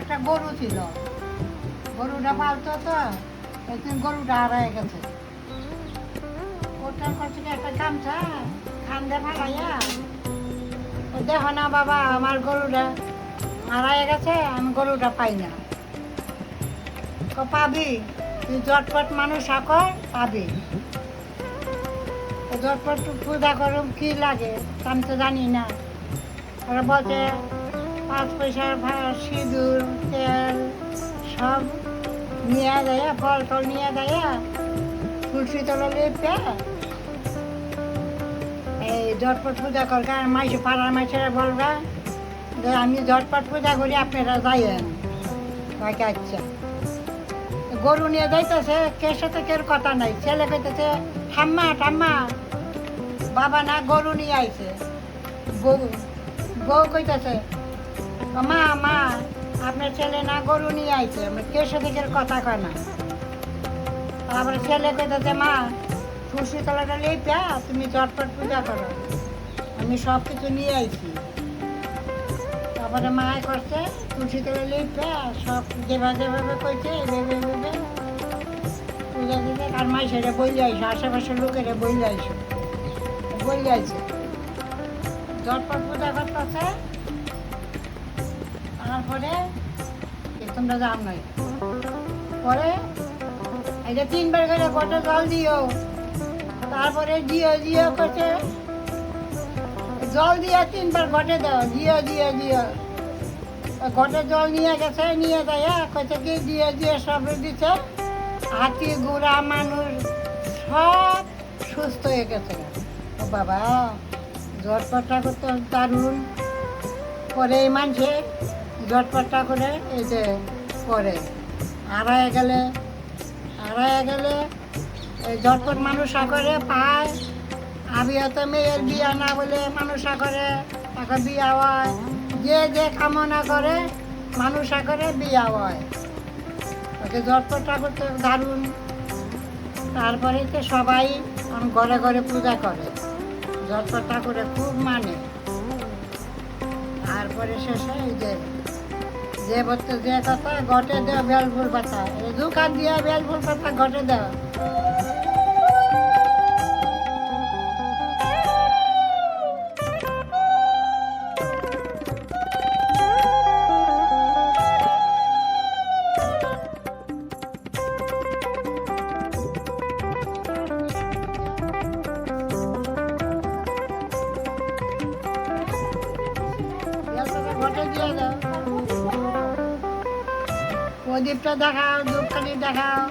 একটা গরু ছিল। গরুটা পালতো তো, একদিন গরুটা হয়ে গেছে। ওটার কাছে একটা গামছা খান্দে ফালাইয়া দেখো না বাবা, আমার গরুটা হয়ে গেছে, আমি গরুটা পাই না। পাবি, তুই জটপট মানুষ আকর পাবি। জটপট পূজা করুম কি লাগে আমি তো জানি না। ওরা বলছে পাঁচ পয়সার সিঁদুর, তেল সব নিয়ে দেয় ফল টল নিয়ে দেয়, তুলসী তলা লেপে। এই ঝটপট পূজা কর কারণ মাইসে পাড়ার মাইসেরা বলবে যে, আমি ঝটপট পূজা করি, আপনারা যাইয়েন। বাকি আচ্ছা। গরু নিয়ে যাইতেছে কে সাথে কের কথা নাই। ছেলে কইতেছে, ঠাম্মা ঠাম্মা, বাবা না গরু নিয়ে আইছে। বউ বউ কইতেছে মা মা, আপনার ছেলে না গরু নিয়ে আইছে কে সাথে কের কথা কয় না। তারপরে ছেলে কইতেছে, মা, তুলসী তলাটা লেপা তুমি চটপট পূজা করো। আমি সব কিছু নিয়ে আইছি। তারপরে মা করছে তুলসী তলা লেপা সব যেভাবে যেভাবে কইছে এভাবে এভাবে পূজা দিতে আর মাই সেটা বইলে আইসো, আশেপাশের লোকেরা বইলে আইসো, বইলে আইছে ঝটপট পূজা করতেছে তারপরে এ তোমরা যাও নাই পরে এটা তিনবার করে কটা জল দিও। তারপরে জিও জিও করছে। জল দিয়ে তিনবার ঘটে দাও। জিও জিও জিও। ঘটে জল নিয়ে গেছে, নিয়ে দেয় কইছে কি, জিও জিও সব দিচ্ছে হাতি গুড়া মানুষ সব সুস্থ হয়ে গেছে। ও বাবা ঝটপটটা করতে দারুণ। পরে এই মানুষে ঝটপটটা করে এই যে করে। আড়ায় গেলে আড়ায় গেলে এই ঝটপট মানুষ করে পায়। আমি হয়তো মেয়ের বিয়া না বলে মানুষ করে তাকে বিয়া হয়। যে যে কামনা করে মানুষ করে বিয়া হয়। ওকে ঝটপটটা করতে দারুণ। তারপরে তো সবাই ঘরে ঘরে পূজা করে। ঝটপটটা করে খুব মানে। তারপরে শেষে এই যে যে বলতে যে কথা ঘটে দেওয়া, বেলফুল পাতা। এই দোকান দিয়ে বেলফুল পাতা ঘটে দেওয়া। বেলপাতা ঘটে দিয়ে দাও প্রদীপটা দেখাও ধূপকাঠি দেখাও।